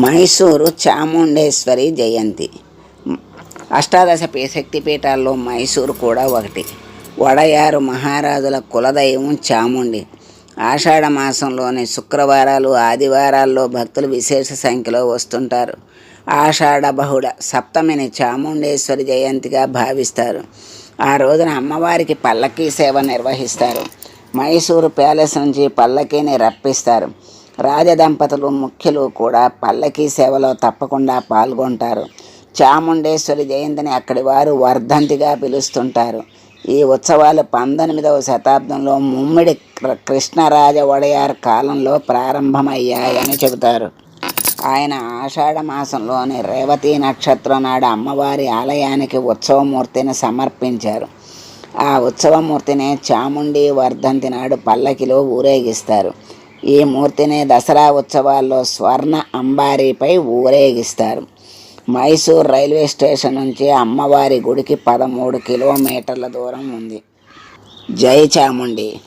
మైసూరు చాముండేశ్వరి జయంతి. అష్టాదశ శక్తి శక్తిపీఠాల్లో మైసూరు కూడా ఒకటి. వడయారు మహారాజుల కులదైవం చాముండి. ఆషాఢ మాసంలోని శుక్రవారాలు ఆదివారాల్లో భక్తులు విశేష సంఖ్యలో వస్తుంటారు. ఆషాఢ బహుళ సప్తమిని చాముండేశ్వరి జయంతిగా భావిస్తారు. ఆ రోజున అమ్మవారికి పల్లకీ సేవ నిర్వహిస్తారు. మైసూరు ప్యాలెస్ నుంచి పల్లకీని రప్పిస్తారు. రాజదంపతులు ముఖ్యులు కూడా పల్లకీ సేవలో తప్పకుండా పాల్గొంటారు. చాముండేశ్వరి జయంతిని అక్కడి వారు వర్ధంతిగా పిలుస్తుంటారు. ఈ ఉత్సవాలు పంతొమ్మిదవ శతాబ్దంలో ముమ్మిడి కృష్ణరాజ ఒడయార్ కాలంలో ప్రారంభమయ్యాయని చెబుతారు. ఆయన ఆషాఢ మాసంలోని రేవతి నక్షత్రం నాడు అమ్మవారి ఆలయానికి ఉత్సవమూర్తిని సమర్పించారు. ఆ ఉత్సవమూర్తిని చాముండి వర్ధంతి నాడు పల్లకిలో ఊరేగిస్తారు. ఈ మూర్తిని దసరా ఉత్సవాల్లో స్వర్ణ అంబారీపై ఊరేగిస్తారు. మైసూర్ రైల్వే స్టేషన్ నుంచి అమ్మవారి గుడికి పదమూడు కిలోమీటర్ల దూరం ఉంది. జై చాముండి.